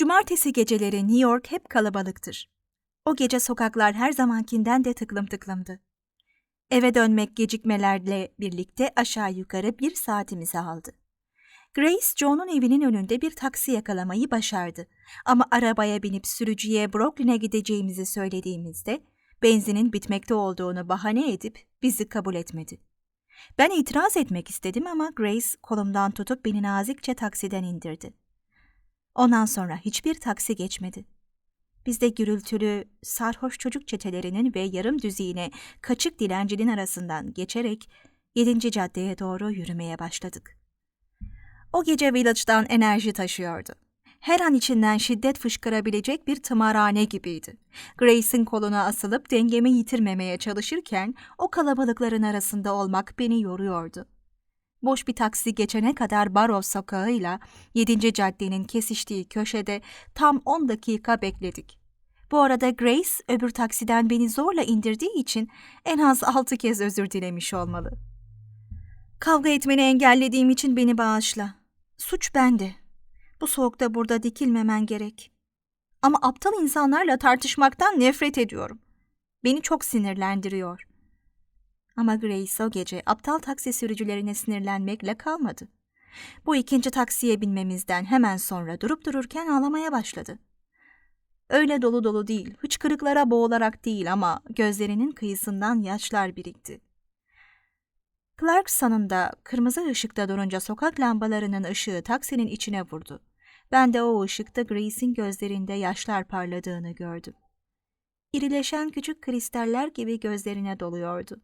Cumartesi geceleri New York hep kalabalıktır. O gece sokaklar her zamankinden de tıklım tıklımdı. Eve dönmek gecikmelerle birlikte aşağı yukarı bir saatimizi aldı. Grace, John'un evinin önünde bir taksi yakalamayı başardı. Ama arabaya binip sürücüye Brooklyn'e gideceğimizi söylediğimizde benzinin bitmekte olduğunu bahane edip bizi kabul etmedi. Ben itiraz etmek istedim ama Grace kolumdan tutup beni nazikçe taksiden indirdi. Ondan sonra hiçbir taksi geçmedi. Biz de gürültülü, sarhoş çocuk çetelerinin ve yarım düzine kaçık dilencinin arasından geçerek 7. caddeye doğru yürümeye başladık. O gece Village'dan enerji taşıyordu. Her an içinden şiddet fışkırabilecek bir tımarhane gibiydi. Grace'in koluna asılıp dengemi yitirmemeye çalışırken o kalabalıkların arasında olmak beni yoruyordu. Boş bir taksi geçene kadar Barrow sokağıyla 7. caddenin kesiştiği köşede tam 10 dakika bekledik. Bu arada Grace öbür taksiden beni zorla indirdiği için en az 6 kez özür dilemiş olmalı. Kavga etmeni engellediğim için beni bağışla. Suç bende. Bu soğukta burada dikilmemen gerek. Ama aptal insanlarla tartışmaktan nefret ediyorum. Beni çok sinirlendiriyor. Ama Grace o gece aptal taksi sürücülerine sinirlenmekle kalmadı. Bu ikinci taksiye binmemizden hemen sonra durup dururken ağlamaya başladı. Öyle dolu dolu değil, hıçkırıklara boğularak değil ama gözlerinin kıyısından yaşlar birikti. Clarkson'un da kırmızı ışıkta durunca sokak lambalarının ışığı taksinin içine vurdu. Ben de o ışıkta Grace'in gözlerinde yaşlar parladığını gördüm. İrileşen küçük kristaller gibi gözlerine doluyordu.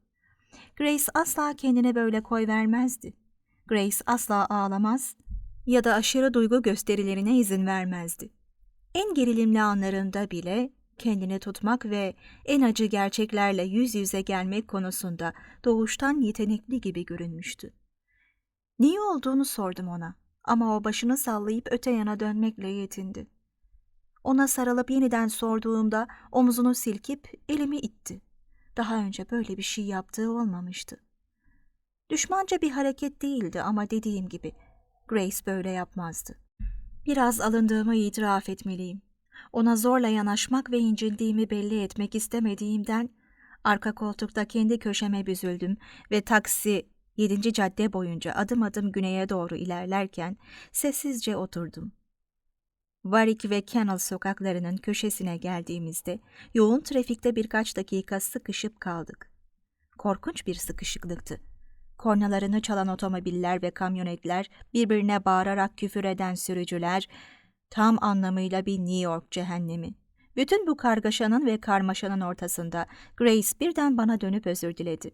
Grace asla kendine böyle koy vermezdi. Grace asla ağlamaz ya da aşırı duygu gösterilerine izin vermezdi. En gerilimli anlarında bile kendini tutmak ve en acı gerçeklerle yüz yüze gelmek konusunda doğuştan yetenekli gibi görünmüştü. Niye olduğunu sordum ona ama o başını sallayıp öte yana dönmekle yetindi. Ona sarılıp yeniden sorduğumda omzunu silkip elimi itti. Daha önce böyle bir şey yaptığı olmamıştı. Düşmanca bir hareket değildi ama dediğim gibi Grace böyle yapmazdı. Biraz alındığımı itiraf etmeliyim. Ona zorla yanaşmak ve incindiğimi belli etmek istemediğimden arka koltukta kendi köşeme büzüldüm ve taksi 7. cadde boyunca adım adım güneye doğru ilerlerken sessizce oturdum. Warwick ve Kennel sokaklarının köşesine geldiğimizde yoğun trafikte birkaç dakika sıkışıp kaldık. Korkunç bir sıkışıklıktı. Kornalarını çalan otomobiller ve kamyonetler, birbirine bağırarak küfür eden sürücüler, tam anlamıyla bir New York cehennemi. Bütün bu kargaşanın ve karmaşanın ortasında Grace birden bana dönüp özür diledi.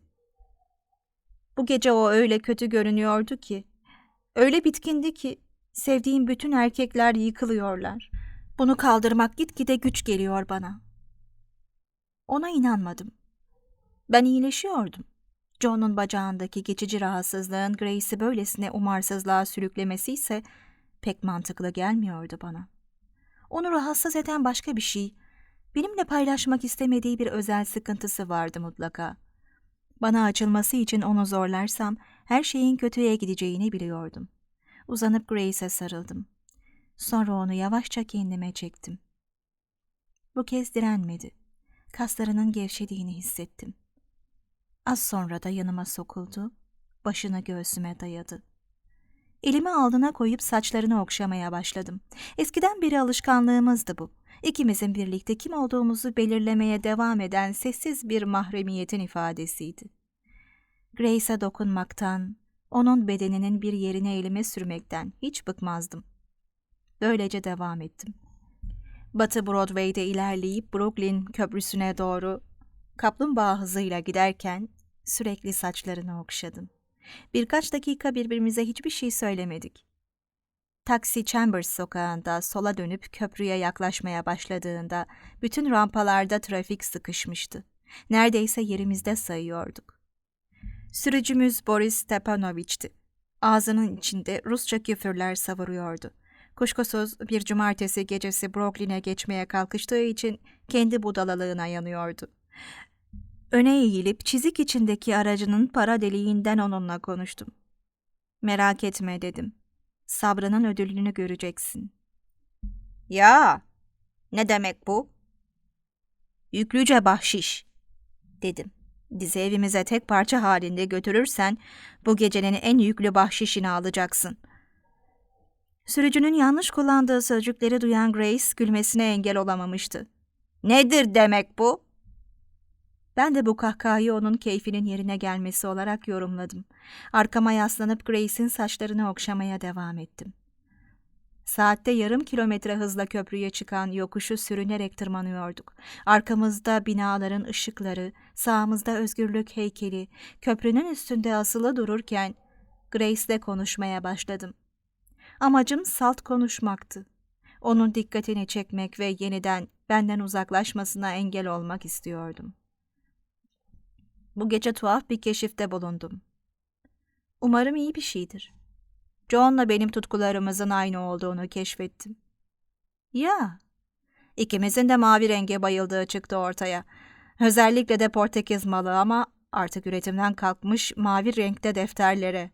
Bu gece o öyle kötü görünüyordu ki, öyle bitkindi ki sevdiğim bütün erkekler yıkılıyorlar. Bunu kaldırmak gitgide güç geliyor bana. Ona inanmadım. Ben iyileşiyordum. John'un bacağındaki geçici rahatsızlığın Grace'i böylesine umarsızlığa sürüklemesi ise pek mantıklı gelmiyordu bana. Onu rahatsız eden başka bir şey, benimle paylaşmak istemediği bir özel sıkıntısı vardı mutlaka. Bana açılması için onu zorlarsam her şeyin kötüye gideceğini biliyordum. Uzanıp Grace'e sarıldım. Sonra onu yavaşça kendime çektim. Bu kez direnmedi. Kaslarının gevşediğini hissettim. Az sonra da yanıma sokuldu, başını göğsüme dayadı. Elimi aldına koyup saçlarını okşamaya başladım. Eskiden beri alışkanlığımızdı bu. İkimizin birlikte kim olduğumuzu belirlemeye devam eden sessiz bir mahremiyetin ifadesiydi. Grace'e dokunmaktan, onun bedeninin bir yerine elime sürmekten hiç bıkmazdım. Böylece devam ettim. Batı Broadway'de ilerleyip Brooklyn köprüsüne doğru kaplumbağa hızıyla giderken sürekli saçlarını okşadım. Birkaç dakika birbirimize hiçbir şey söylemedik. Taksi Chambers sokağında sola dönüp köprüye yaklaşmaya başladığında bütün rampalarda trafik sıkışmıştı. Neredeyse yerimizde sayıyorduk. Sürücümüz Boris Stepanovich'ti. Ağzının içinde Rusça küfürler savuruyordu. Kuşkusuz bir cumartesi gecesi Brooklyn'e geçmeye kalkıştığı için kendi budalalığına yanıyordu. Öne eğilip çizik içindeki aracının para deliğinden onunla konuştum. Merak etme dedim. Sabrının ödülünü göreceksin. Ya, ne demek bu? Yüklüce bahşiş, dedim. Bizi evimize tek parça halinde götürürsen bu gecenin en yüklü bahşişini alacaksın. Sürücünün yanlış kullandığı sözcükleri duyan Grace gülmesine engel olamamıştı. Nedir demek bu? Ben de bu kahkahayı onun keyfinin yerine gelmesi olarak yorumladım. Arkama yaslanıp Grace'in saçlarını okşamaya devam ettim. Saatte yarım kilometre hızla köprüye çıkan yokuşu sürünerek tırmanıyorduk. Arkamızda binaların ışıkları, sağımızda özgürlük heykeli, köprünün üstünde asılı dururken Grace'le konuşmaya başladım. Amacım salt konuşmaktı. Onun dikkatini çekmek ve yeniden benden uzaklaşmasına engel olmak istiyordum. Bu gece tuhaf bir keşifte bulundum. Umarım iyi bir şeydir. John'la benim tutkularımızın aynı olduğunu keşfettim. Ya, ikimizin de mavi renge bayıldığı çıktı ortaya. Özellikle de Portekiz malı ama artık üretimden kalkmış mavi renkte defterlere.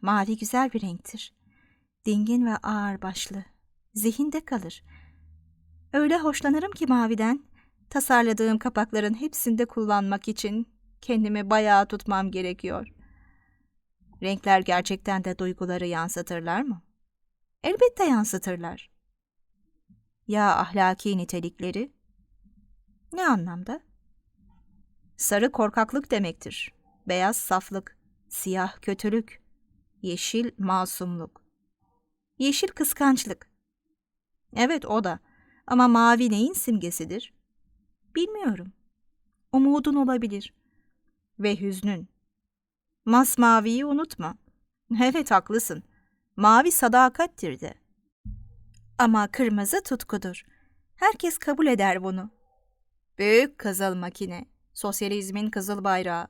Mavi güzel bir renktir. Dingin ve ağır başlı. Zihinde kalır. Öyle hoşlanırım ki maviden. Tasarladığım kapakların hepsinde kullanmak için kendimi bayağı tutmam gerekiyor. Renkler gerçekten de duyguları yansıtırlar mı? Elbette yansıtırlar. Ya ahlaki nitelikleri? Ne anlamda? Sarı korkaklık demektir. Beyaz saflık, siyah kötülük, yeşil masumluk. Yeşil kıskançlık. Evet o da. Ama mavi neyin simgesidir? Bilmiyorum. Umudun olabilir. Ve hüznün. Masmaviyi unutma. Evet haklısın. Mavi sadakattir de. Ama kırmızı tutkudur. Herkes kabul eder bunu. Büyük kızıl makine. Sosyalizmin kızıl bayrağı.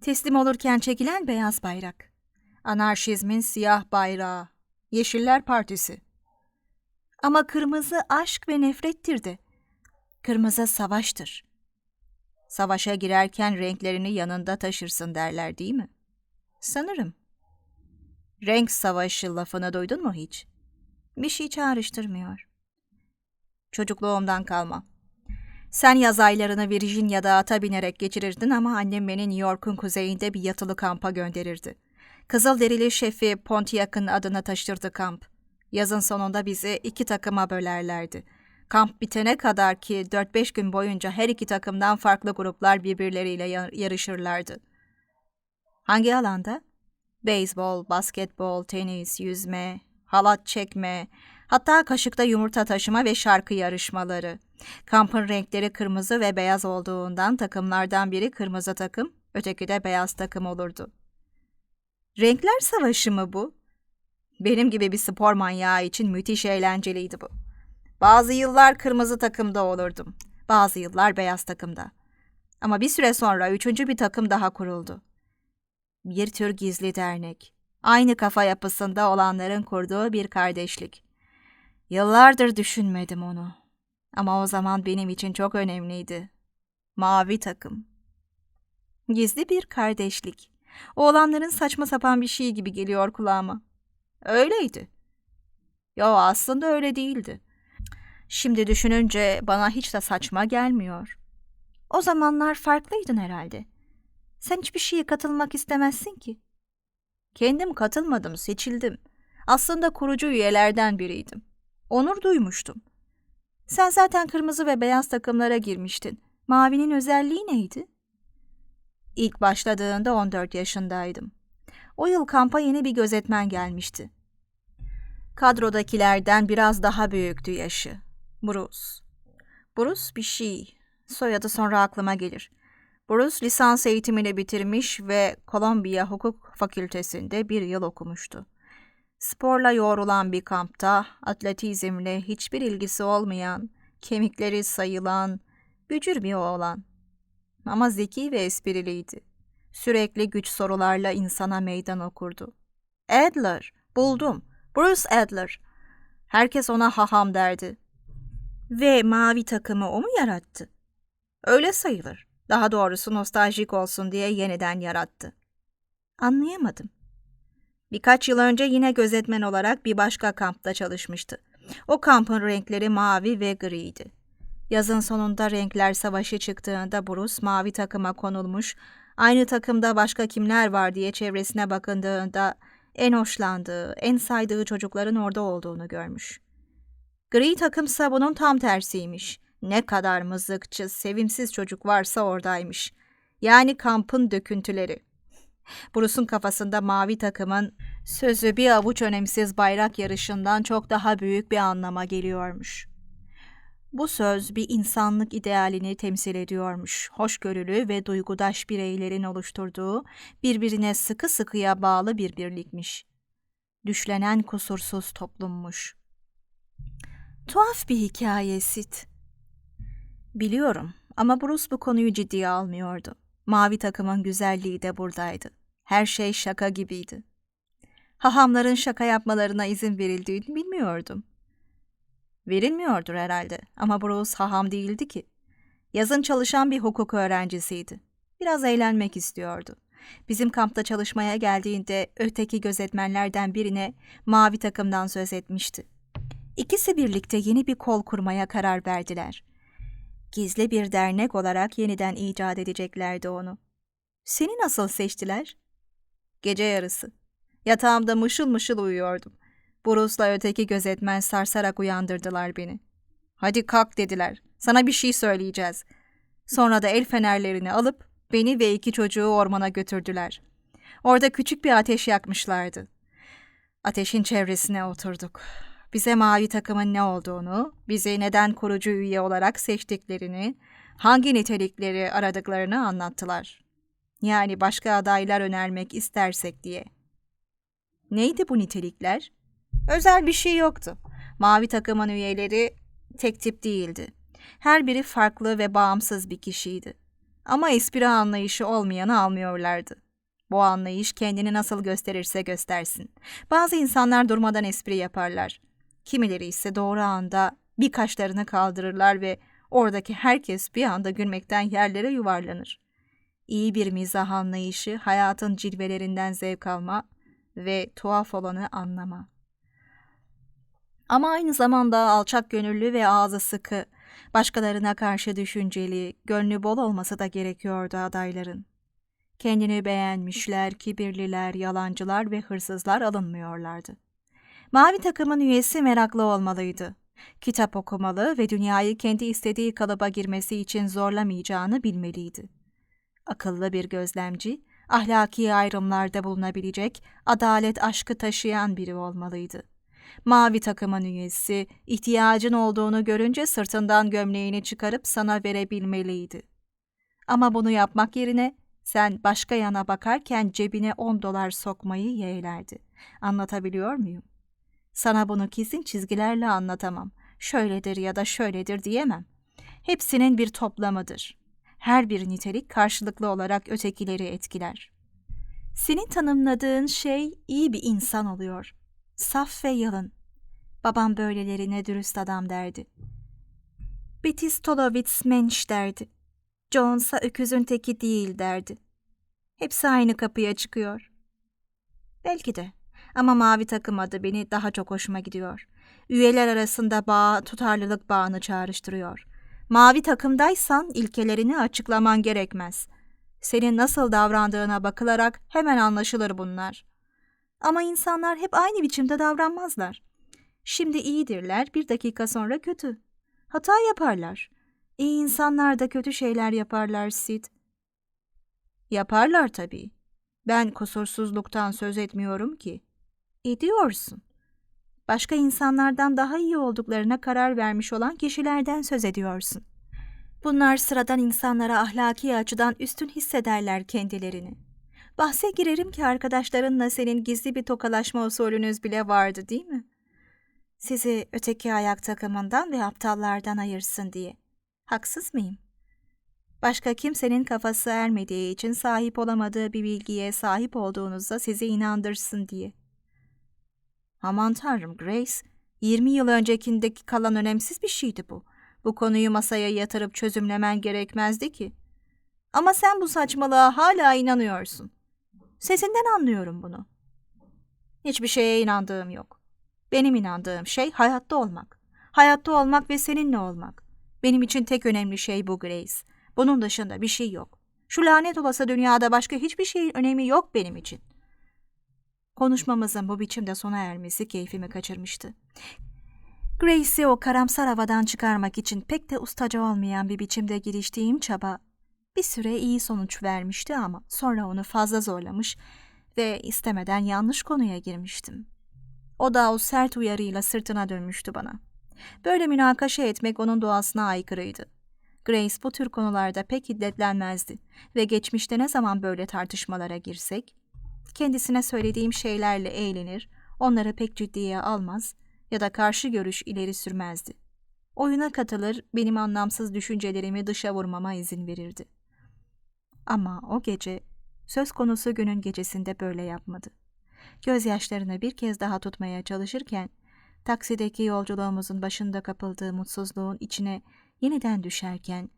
Teslim olurken çekilen beyaz bayrak. Anarşizmin siyah bayrağı. Yeşiller Partisi. Ama kırmızı aşk ve nefrettir de. Kırmızı savaştır. Savaşa girerken renklerini yanında taşırsın derler değil mi? Sanırım. Renk savaşı lafını duydun mu hiç? Bir şey çağrıştırmıyor. Çocukluğumdan kalma. Sen yaz aylarını Virginia'da ata binerek geçirirdin ama annem beni New York'un kuzeyinde bir yatılı kampa gönderirdi. Kızılderili şefi Pontiac'ın adını taşırdı kamp. Yazın sonunda bizi iki takıma bölerlerdi. Kamp bitene kadar ki 4-5 gün boyunca her iki takımdan farklı gruplar birbirleriyle yarışırlardı. Hangi alanda? Beyzbol, basketbol, tenis, yüzme, halat çekme, hatta kaşıkta yumurta taşıma ve şarkı yarışmaları. Kampın renkleri kırmızı ve beyaz olduğundan takımlardan biri kırmızı takım, öteki de beyaz takım olurdu. Renkler savaşı mı bu? Benim gibi bir spor manyağı için müthiş eğlenceliydi bu. Bazı yıllar kırmızı takımda olurdum. Bazı yıllar beyaz takımda. Ama bir süre sonra üçüncü bir takım daha kuruldu. Bir tür gizli dernek. Aynı kafa yapısında olanların kurduğu bir kardeşlik. Yıllardır düşünmedim onu. Ama o zaman benim için çok önemliydi. Mavi takım. Gizli bir kardeşlik. Oğlanların saçma sapan bir şey gibi geliyor kulağıma. Öyleydi. Yo aslında öyle değildi. Şimdi düşününce bana hiç de saçma gelmiyor. O zamanlar farklıydın herhalde. Sen hiçbir şeye katılmak istemezsin ki. Kendim katılmadım, seçildim. Aslında kurucu üyelerden biriydim. Onur duymuştum. Sen zaten kırmızı ve beyaz takımlara girmiştin. Mavinin özelliği neydi? İlk başladığında 14 yaşındaydım. O yıl kampa yeni bir gözetmen gelmişti. Kadrodakilerden biraz daha büyüktü yaşı. Bruce. Bruce bir şey. Soyadı sonra aklıma gelir. Bruce lisans eğitimini bitirmiş ve Columbia Hukuk Fakültesinde bir yıl okumuştu. Sporla yoğrulan bir kampta atletizmle hiçbir ilgisi olmayan, kemikleri sayılan, bücür bir oğlan. Ama zeki ve espriliydi. Sürekli güç sorularla insana meydan okurdu. Adler, buldum. Bruce Adler. Herkes ona haham derdi. Ve mavi takımı o mu yarattı? Öyle sayılır. Daha doğrusu nostaljik olsun diye yeniden yarattı. Anlayamadım. Birkaç yıl önce yine gözetmen olarak bir başka kampta çalışmıştı. O kampın renkleri mavi ve griydi. Yazın sonunda renkler savaşı çıktığında Bruce mavi takıma konulmuş, aynı takımda başka kimler var diye çevresine bakındığında en hoşlandığı, en saydığı çocukların orada olduğunu görmüş. Gri takımsa bunun tam tersiymiş. Ne kadar mızıkçı, sevimsiz çocuk varsa oradaymış. Yani kampın döküntüleri. Bruce'un kafasında mavi takımın sözü bir avuç önemsiz bayrak yarışından çok daha büyük bir anlama geliyormuş. Bu söz bir insanlık idealini temsil ediyormuş. Hoşgörülü ve duygudaş bireylerin oluşturduğu birbirine sıkı sıkıya bağlı bir birlikmiş. Düşlenen kusursuz toplummuş. Tuhaf bir hikaye Sid. Biliyorum ama Bruce bu konuyu ciddiye almıyordu. Mavi takımın güzelliği de buradaydı. Her şey şaka gibiydi. Hahamların şaka yapmalarına izin verildiğini bilmiyordum. Verilmiyordur herhalde ama Bruce haham değildi ki. Yazın çalışan bir hukuk öğrencisiydi. Biraz eğlenmek istiyordu. Bizim kampta çalışmaya geldiğinde öteki gözetmenlerden birine mavi takımdan söz etmişti. İkisi birlikte yeni bir kol kurmaya karar verdiler. Gizli bir dernek olarak yeniden icat edeceklerdi onu. Seni nasıl seçtiler? Gece yarısı. Yatağımda mışıl mışıl uyuyordum. Bruce'la öteki gözetmen sarsarak uyandırdılar beni. Hadi kalk dediler. Sana bir şey söyleyeceğiz. Sonra da el fenerlerini alıp beni ve iki çocuğu ormana götürdüler. Orada küçük bir ateş yakmışlardı. Ateşin çevresine oturduk. Bize mavi takımın ne olduğunu, bizi neden kurucu üye olarak seçtiklerini, hangi nitelikleri aradıklarını anlattılar. Yani başka adaylar önermek istersek diye. Neydi bu nitelikler? Özel bir şey yoktu. Mavi takımın üyeleri tek tip değildi. Her biri farklı ve bağımsız bir kişiydi. Ama espri anlayışı olmayanı almıyorlardı. Bu anlayış kendini nasıl gösterirse göstersin. Bazı insanlar durmadan espri yaparlar. Kimileri ise doğru anda birkaçlarını kaldırırlar ve oradaki herkes bir anda gülmekten yerlere yuvarlanır. İyi bir mizah anlayışı hayatın cilvelerinden zevk alma ve tuhaf olanı anlama. Ama aynı zamanda alçak gönüllü ve ağzı sıkı, başkalarına karşı düşünceli, gönlü bol olması da gerekiyordu adayların. Kendini beğenmişler, kibirliler, yalancılar ve hırsızlar alınmıyorlardı. Mavi takımın üyesi meraklı olmalıydı. Kitap okumalı ve dünyayı kendi istediği kalıba girmesi için zorlamayacağını bilmeliydi. Akıllı bir gözlemci, ahlaki ayrımlarda bulunabilecek, adalet aşkı taşıyan biri olmalıydı. Mavi takımın üyesi, ihtiyacın olduğunu görünce sırtından gömleğini çıkarıp sana verebilmeliydi. Ama bunu yapmak yerine sen başka yana bakarken cebine on dolar sokmayı yeğlerdi. Anlatabiliyor muyum? Sana bunu kesin çizgilerle anlatamam. Şöyledir ya da şöyledir diyemem. Hepsinin bir toplamıdır. Her bir nitelik karşılıklı olarak ötekileri etkiler. Senin tanımladığın şey iyi bir insan oluyor. Saf ve yalın. Babam böylelerine dürüst adam derdi. Betty Stolowitz mensch derdi. Jones'a öküzün teki değil derdi. Hepsi aynı kapıya çıkıyor. Belki de. Ama mavi takım adı beni daha çok hoşuma gidiyor. Üyeler arasında bağ, tutarlılık bağını çağrıştırıyor. Mavi takımdaysan ilkelerini açıklaman gerekmez. Senin nasıl davrandığına bakılarak hemen anlaşılır bunlar. Ama insanlar hep aynı biçimde davranmazlar. Şimdi iyidirler, bir dakika sonra kötü. Hata yaparlar. İyi insanlar da kötü şeyler yaparlar Sid. Yaparlar tabii. Ben kusursuzluktan söz etmiyorum ki. Ediyorsun. Başka insanlardan daha iyi olduklarına karar vermiş olan kişilerden söz ediyorsun. Bunlar sıradan insanlara ahlaki açıdan üstün hissederler kendilerini. Bahse girerim ki arkadaşlarınla senin gizli bir tokalaşma usulünüz bile vardı değil mi? Sizi öteki ayak takımından ve aptallardan ayırsın diye. Haksız mıyım? Başka kimsenin kafası ermediği için sahip olamadığı bir bilgiye sahip olduğunuzda sizi inandırsın diye. Aman tanrım Grace, 20 yıl öncekindeki kalan önemsiz bir şeydi bu. Bu konuyu masaya yatırıp çözümlemen gerekmezdi ki. Ama sen bu saçmalığa hala inanıyorsun. Sesinden anlıyorum bunu. Hiçbir şeye inandığım yok. Benim inandığım şey hayatta olmak. Hayatta olmak ve seninle olmak. Benim için tek önemli şey bu Grace. Bunun dışında bir şey yok. Şu lanet olası dünyada başka hiçbir şeyin önemi yok benim için. Konuşmamızın bu biçimde sona ermesi keyfimi kaçırmıştı. Grace'i o karamsar havadan çıkarmak için pek de ustaca olmayan bir biçimde giriştiğim çaba bir süre iyi sonuç vermişti ama sonra onu fazla zorlamış ve istemeden yanlış konuya girmiştim. O da o sert uyarıyla sırtına dönmüştü bana. Böyle münakaşa etmek onun doğasına aykırıydı. Grace bu tür konularda pek hiddetlenmezdi ve geçmişte ne zaman böyle tartışmalara girsek, kendisine söylediğim şeylerle eğlenir, onları pek ciddiye almaz ya da karşı görüş ileri sürmezdi. Oyuna katılır, benim anlamsız düşüncelerimi dışa vurmama izin verirdi. Ama o gece, söz konusu günün gecesinde böyle yapmadı. Gözyaşlarını bir kez daha tutmaya çalışırken, taksideki yolculuğumuzun başında kapıldığı mutsuzluğun içine yeniden düşerken,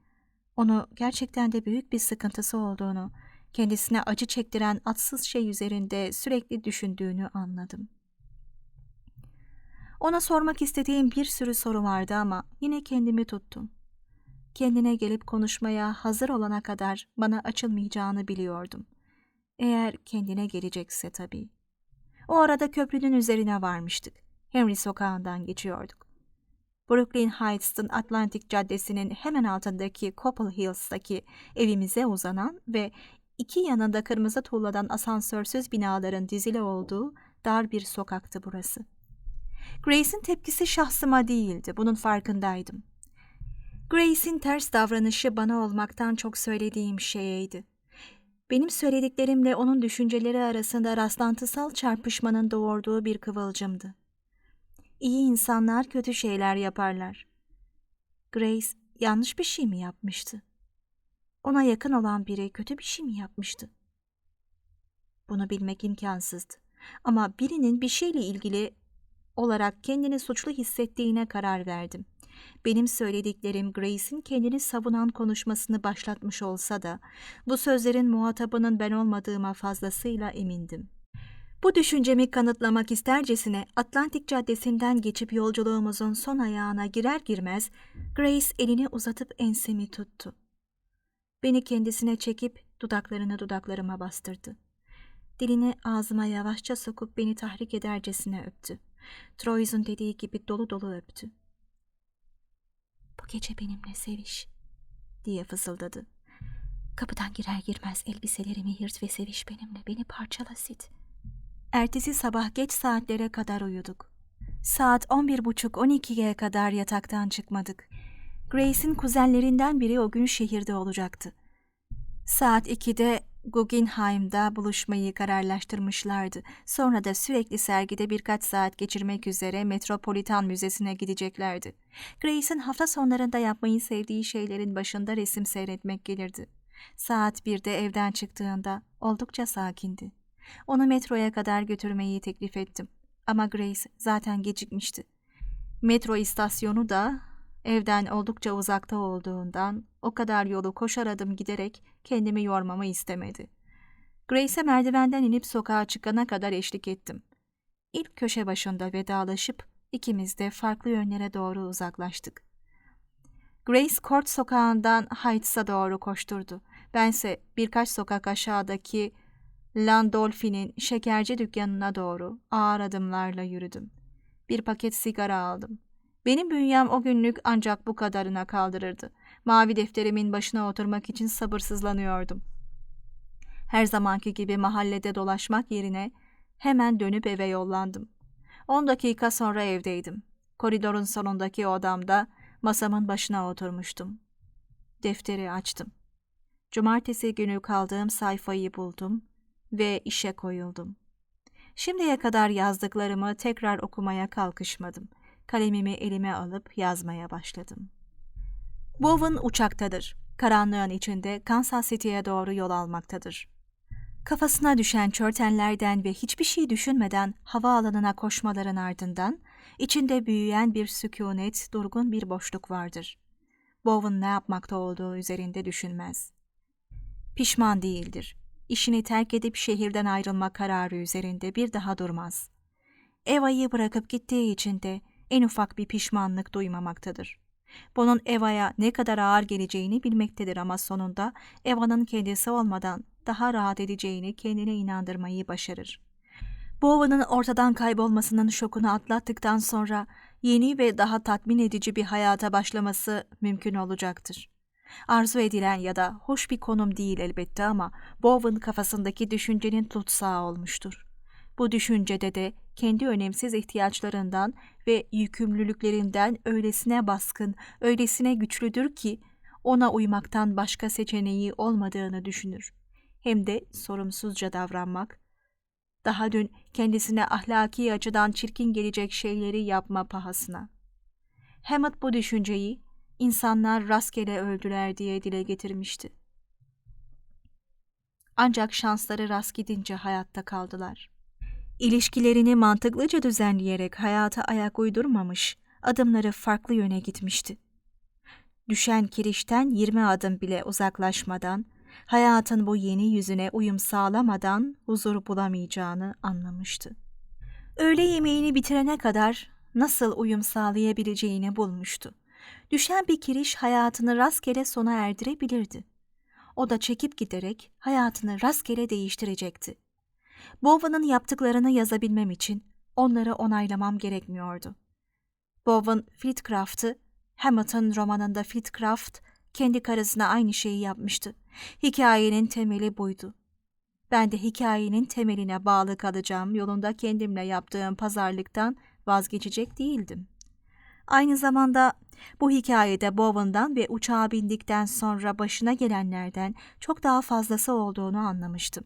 onu gerçekten de büyük bir sıkıntısı olduğunu, kendisine acı çektiren atsız şey üzerinde sürekli düşündüğünü anladım. Ona sormak istediğim bir sürü soru vardı ama yine kendimi tuttum. Kendine gelip konuşmaya hazır olana kadar bana açılmayacağını biliyordum. Eğer kendine gelecekse tabii. O arada köprünün üzerine varmıştık. Henry sokağından geçiyorduk. Brooklyn Heights'ın Atlantic Caddesi'nin hemen altındaki Copple Hills'taki evimize uzanan ve iki yanında kırmızı tuğladan asansörsüz binaların dizili olduğu dar bir sokaktı burası. Grace'in tepkisi şahsıma değildi, bunun farkındaydım. Grace'in ters davranışı bana olmaktan çok söylediğim şeyeydi. Benim söylediklerimle onun düşünceleri arasında rastlantısal çarpışmanın doğurduğu bir kıvılcımdı. İyi insanlar kötü şeyler yaparlar. Grace yanlış bir şey mi yapmıştı? Ona yakın olan biri kötü bir şey mi yapmıştı? Bunu bilmek imkansızdı. Ama birinin bir şeyle ilgili olarak kendini suçlu hissettiğine karar verdim. Benim söylediklerim Grace'in kendini savunan konuşmasını başlatmış olsa da bu sözlerin muhatabının ben olmadığıma fazlasıyla emindim. Bu düşüncemi kanıtlamak istercesine Atlantik Caddesi'nden geçip yolculuğumuzun son ayağına girer girmez Grace elini uzatıp ensemi tuttu. Beni kendisine çekip dudaklarını dudaklarıma bastırdı. Dilini ağzıma yavaşça sokup beni tahrik edercesine öptü. Troyz'un dediği gibi dolu dolu öptü. Bu gece benimle seviş, diye fısıldadı. Kapıdan girer girmez elbiselerimi yırt ve seviş benimle, beni parçala Sid. Ertesi sabah geç saatlere kadar uyuduk. Saat 11.30-12'ye kadar yataktan çıkmadık. Grace'in kuzenlerinden biri o gün şehirde olacaktı. Saat 2'de Guggenheim'da buluşmayı kararlaştırmışlardı. Sonra da sürekli sergide birkaç saat geçirmek üzere Metropolitan Müzesi'ne gideceklerdi. Grace'in hafta sonlarında yapmayı sevdiği şeylerin başında resim seyretmek gelirdi. Saat 1'de evden çıktığında oldukça sakindi. Onu metroya kadar götürmeyi teklif ettim. Ama Grace zaten gecikmişti. Metro istasyonu da evden oldukça uzakta olduğundan o kadar yolu koşar adım giderek kendimi yormamı istemedi. Grace'e merdivenden inip sokağa çıkana kadar eşlik ettim. İlk köşe başında vedalaşıp ikimiz de farklı yönlere doğru uzaklaştık. Grace Court sokağından Heights'a doğru koşturdu. Bense birkaç sokak aşağıdaki Landolfi'nin şekerci dükkanına doğru ağır adımlarla yürüdüm. Bir paket sigara aldım. Benim bünyem o günlük ancak bu kadarına kaldırırdı. Mavi defterimin başına oturmak için sabırsızlanıyordum. Her zamanki gibi mahallede dolaşmak yerine hemen dönüp eve yollandım. On dakika sonra evdeydim. Koridorun sonundaki odamda masamın başına oturmuştum. Defteri açtım. Cumartesi günü kaldığım sayfayı buldum ve işe koyuldum. Şimdiye kadar yazdıklarımı tekrar okumaya kalkışmadım. Kalemimi elime alıp yazmaya başladım. Bowen uçaktadır. Karanlığın içinde Kansas City'ye doğru yol almaktadır. Kafasına düşen çörtenlerden ve hiçbir şey düşünmeden havaalanına koşmaların ardından içinde büyüyen bir sükunet, durgun bir boşluk vardır. Bowen ne yapmakta olduğu üzerinde düşünmez. Pişman değildir. İşini terk edip şehirden ayrılma kararı üzerinde bir daha durmaz. Eva'yı bırakıp gittiği için de en ufak bir pişmanlık duymamaktadır. Bunun Eva'ya ne kadar ağır geleceğini bilmektedir ama sonunda Eva'nın kendisi olmadan daha rahat edeceğini kendine inandırmayı başarır. Bowen'ın ortadan kaybolmasının şokunu atlattıktan sonra yeni ve daha tatmin edici bir hayata başlaması mümkün olacaktır. Arzu edilen ya da hoş bir konum değil elbette ama Bowen kafasındaki düşüncenin tutsağı olmuştur. Bu düşüncede de kendi önemsiz ihtiyaçlarından ve yükümlülüklerinden öylesine baskın, öylesine güçlüdür ki ona uymaktan başka seçeneği olmadığını düşünür. Hem de sorumsuzca davranmak, daha dün kendisine ahlaki açıdan çirkin gelecek şeyleri yapma pahasına. Hammett bu düşünceyi insanlar rastgele öldüler diye dile getirmişti. Ancak şansları rast gidince hayatta kaldılar. İlişkilerini mantıklıca düzenleyerek hayata ayak uydurmamış, adımları farklı yöne gitmişti. Düşen kirişten 20 adım bile uzaklaşmadan, hayatın bu yeni yüzüne uyum sağlamadan huzur bulamayacağını anlamıştı. Öğle yemeğini bitirene kadar nasıl uyum sağlayabileceğini bulmuştu. Düşen bir kiriş hayatını rastgele sona erdirebilirdi. O da çekip giderek hayatını rastgele değiştirecekti. Bowen'ın yaptıklarını yazabilmem için onları onaylamam gerekmiyordu. Bowen, Fleetcraft'ı, Hamilton romanında Fleetcraft kendi karısına aynı şeyi yapmıştı. Hikayenin temeli buydu. Ben de hikayenin temeline bağlı kalacağım yolunda kendimle yaptığım pazarlıktan vazgeçecek değildim. Aynı zamanda bu hikayede Bowen'dan ve uçağa bindikten sonra başına gelenlerden çok daha fazlası olduğunu anlamıştım.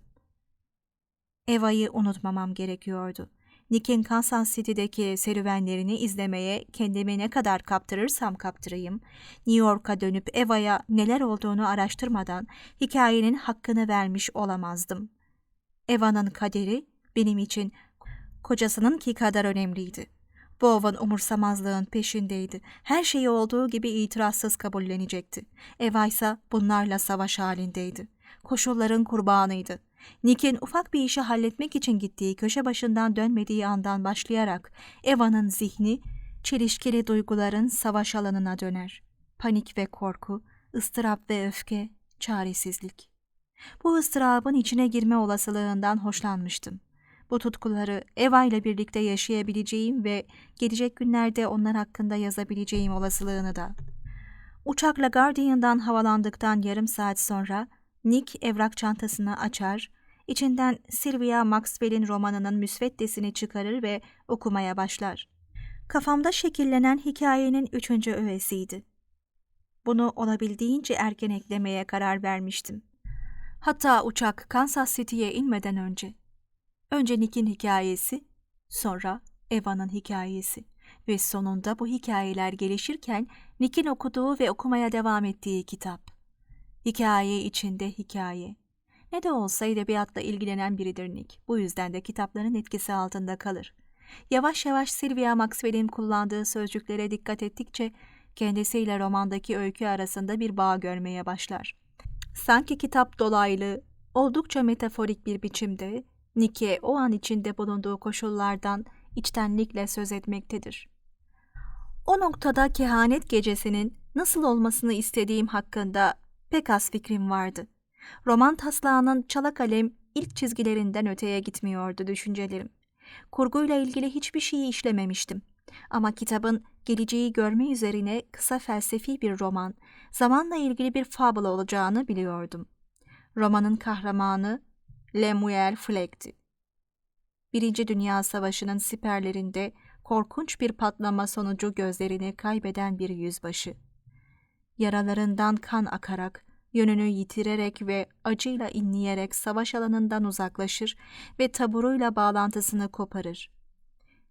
Eva'yı unutmamam gerekiyordu. Nick'in Kansas City'deki serüvenlerini izlemeye kendimi ne kadar kaptırırsam kaptırayım, New York'a dönüp Eva'ya neler olduğunu araştırmadan hikayenin hakkını vermiş olamazdım. Eva'nın kaderi benim için kocasınınki kadar önemliydi. Bowen umursamazlığın peşindeydi. Her şeyi olduğu gibi itirazsız kabullenecekti. Eva ise bunlarla savaş halindeydi. Koşulların kurbanıydı. Nick'in ufak bir işi halletmek için gittiği köşe başından dönmediği andan başlayarak Eva'nın zihni çelişkili duyguların savaş alanına döner. Panik ve korku, ıstırap ve öfke, çaresizlik. Bu ıstırabın içine girme olasılığından hoşlanmıştım. Bu tutkuları Eva ile birlikte yaşayabileceğim ve gelecek günlerde onlar hakkında yazabileceğim olasılığını da. Uçakla Guardian'dan havalandıktan yarım saat sonra Nick evrak çantasını açar, içinden Sylvia Maxwell'in romanının müsveddesini çıkarır ve okumaya başlar. Kafamda şekillenen hikayenin üçüncü öğesiydi. Bunu olabildiğince erken eklemeye karar vermiştim. Hatta uçak Kansas City'ye inmeden önce. Önce Nick'in hikayesi, sonra Eva'nın hikayesi ve sonunda bu hikayeler gelişirken Nick'in okuduğu ve okumaya devam ettiği kitap. Hikaye içinde hikaye. Ne de olsa edebiyatla ilgilenen biridir Nick. Bu yüzden de kitapların etkisi altında kalır. Yavaş yavaş Sylvia Maxwell'in kullandığı sözcüklere dikkat ettikçe kendisiyle romandaki öykü arasında bir bağ görmeye başlar. Sanki kitap dolaylı, oldukça metaforik bir biçimde Nick'e o an içinde bulunduğu koşullardan içtenlikle söz etmektedir. O noktada kehanet gecesinin nasıl olmasını istediğim hakkında pek az fikrim vardı. Roman taslağının çala kalem ilk çizgilerinden öteye gitmiyordu düşüncelerim. Kurguyla ilgili hiçbir şeyi işlememiştim. Ama kitabın geleceği görme üzerine kısa felsefi bir roman, zamanla ilgili bir fable olacağını biliyordum. Romanın kahramanı Lemuel Fleck'ti. Birinci Dünya Savaşı'nın siperlerinde korkunç bir patlama sonucu gözlerini kaybeden bir yüzbaşı. Yaralarından kan akarak, yönünü yitirerek ve acıyla inleyerek savaş alanından uzaklaşır ve taburuyla bağlantısını koparır.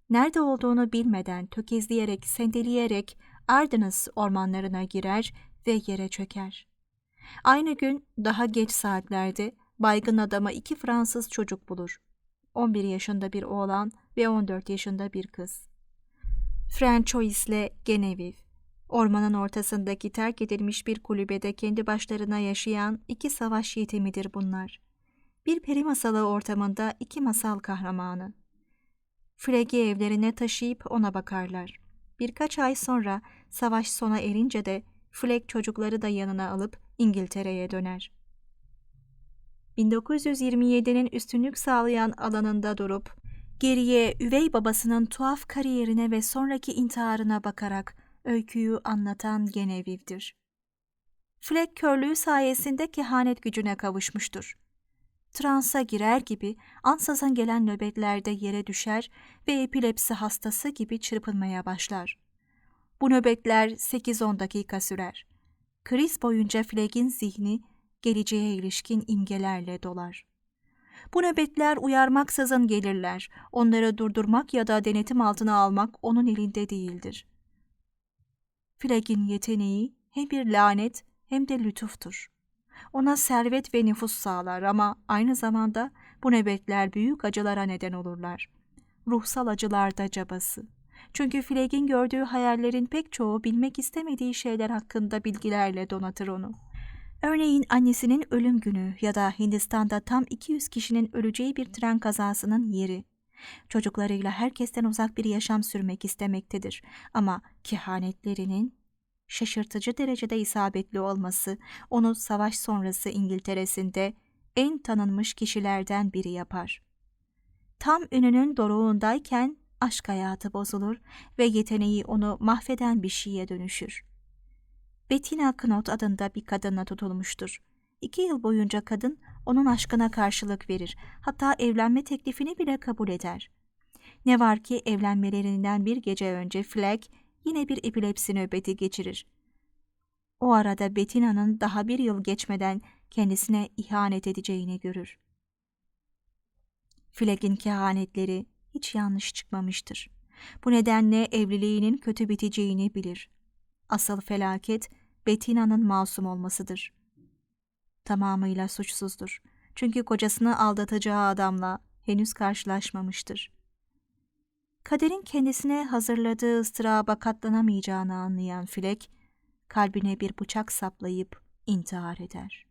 Nerede olduğunu bilmeden tökezleyerek, sendeleyerek Ardennes ormanlarına girer ve yere çöker. Aynı gün daha geç saatlerde baygın adama iki Fransız çocuk bulur. 11 yaşında bir oğlan ve 14 yaşında bir kız. Francois ile Genevieve Ormanın ortasındaki terk edilmiş bir kulübede kendi başlarına yaşayan iki savaş yetimidir bunlar. Bir peri masalı ortamında iki masal kahramanı. Fleg'i evlerine taşıyıp ona bakarlar. Birkaç ay sonra savaş sona erince de Fleg çocukları da yanına alıp İngiltere'ye döner. 1927'nin üstünlük sağlayan alanında durup geriye üvey babasının tuhaf kariyerine ve sonraki intiharına bakarak öyküyü anlatan Genevieve'dir. Fleck körlüğü sayesinde kehanet gücüne kavuşmuştur. Transa girer gibi ansızın gelen nöbetlerde yere düşer ve epilepsi hastası gibi çırpınmaya başlar. Bu nöbetler 8-10 dakika sürer. Kriz boyunca Fleck'in zihni geleceğe ilişkin imgelerle dolar. Bu nöbetler uyarmaksızın gelirler. Onları durdurmak ya da denetim altına almak onun elinde değildir. Fleck'in yeteneği hem bir lanet hem de lütuftur. Ona servet ve nüfus sağlar ama aynı zamanda bu nöbetler büyük acılara neden olurlar. Ruhsal acılar da cabası. Çünkü Fleck'in gördüğü hayallerin pek çoğu bilmek istemediği şeyler hakkında bilgilerle donatır onu. Örneğin annesinin ölüm günü ya da Hindistan'da tam 200 kişinin öleceği bir tren kazasının yeri. Çocuklarıyla herkesten uzak bir yaşam sürmek istemektedir ama kehanetlerinin şaşırtıcı derecede isabetli olması onu savaş sonrası İngiltere'sinde en tanınmış kişilerden biri yapar. Tam ününün doruğundayken aşk hayatı bozulur ve yeteneği onu mahveden bir şeye dönüşür. Bettina Knott adında bir kadınla tutulmuştur. İki yıl boyunca kadın onun aşkına karşılık verir, hatta evlenme teklifini bile kabul eder. Ne var ki evlenmelerinden bir gece önce Fleck yine bir epilepsi nöbeti geçirir. O arada Bettina'nın daha bir yıl geçmeden kendisine ihanet edeceğini görür. Fleck'in kehanetleri hiç yanlış çıkmamıştır. Bu nedenle evliliğinin kötü biteceğini bilir. Asıl felaket Bettina'nın masum olmasıdır. Tamamıyla suçsuzdur. Çünkü kocasını aldatacağı adamla henüz karşılaşmamıştır. Kaderin kendisine hazırladığı ıstıraba katlanamayacağını anlayan Fleck, kalbine bir bıçak saplayıp intihar eder.